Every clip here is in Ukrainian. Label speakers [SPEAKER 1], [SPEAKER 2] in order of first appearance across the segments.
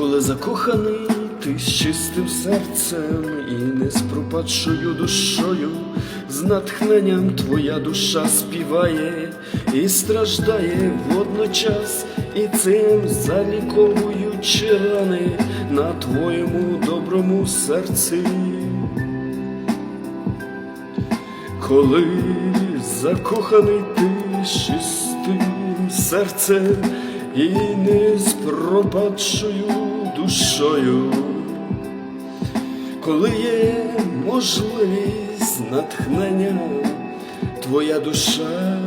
[SPEAKER 1] коли закоханий ти з чистим серцем і не з пропадшою душою, з натхненням твоя душа співає і страждає водночас, і цим заліковуючи рани на твоєму доброму серці. Коли закоханий ти з чистим серцем і не з пропадшою душою, коли є можливість натхнення, твоя душа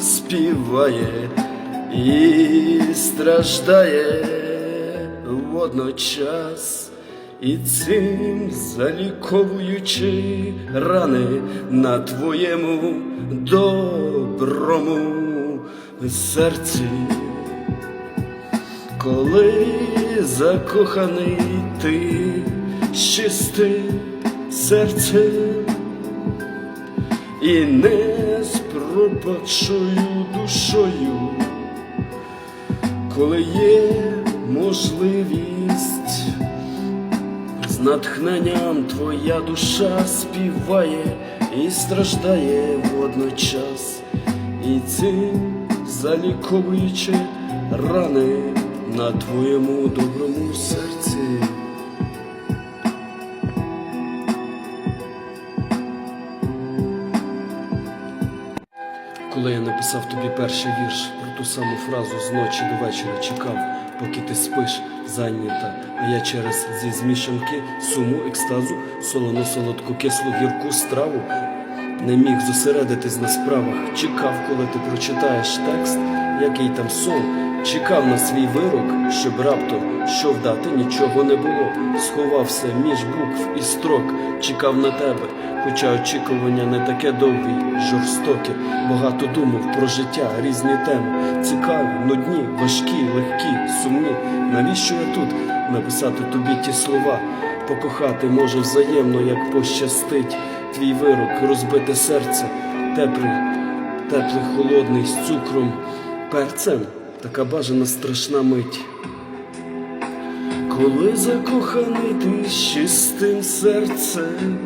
[SPEAKER 1] співає і страждає водночас. І цим заліковуючи рани на твоєму доброму серці, коли закоханий ти з чистим серцем і не з душою, коли є можливість. З натхненням твоя душа співає і страждає водночас, і цим заліковуючи рани на твоєму доброму серці. Коли я написав тобі перший вірш про ту саму фразу з ночі до вечора чекав, поки ти спиш зайнята, а я через зі змішанки суму, екстазу, солоно солодку кислу гірку страву не міг зосередитись на справах, чекав, коли ти прочитаєш текст, який там сон, чекав на свій вирок, щоб раптом що вдати нічого не було. Сховався між букв і строк, чекав на тебе, хоча очікування не таке довге, жорстоке, багато думав про життя, різні теми, цікаві, нудні, важкі, легкі, сумні. Навіщо я тут? Написати тобі ті слова? Покохати може взаємно, як пощастить. Твій вирок, розбите серце, теплий, теплий, холодний з цукром, перцем, така бажана страшна мить. Коли закоханий ти з чистим серцем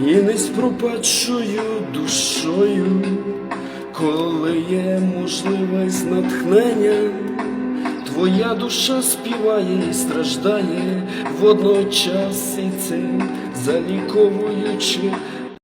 [SPEAKER 1] і не з пропадшою душою, коли є можливість натхнення, твоя душа співає і страждає водночас і цим заліковуючи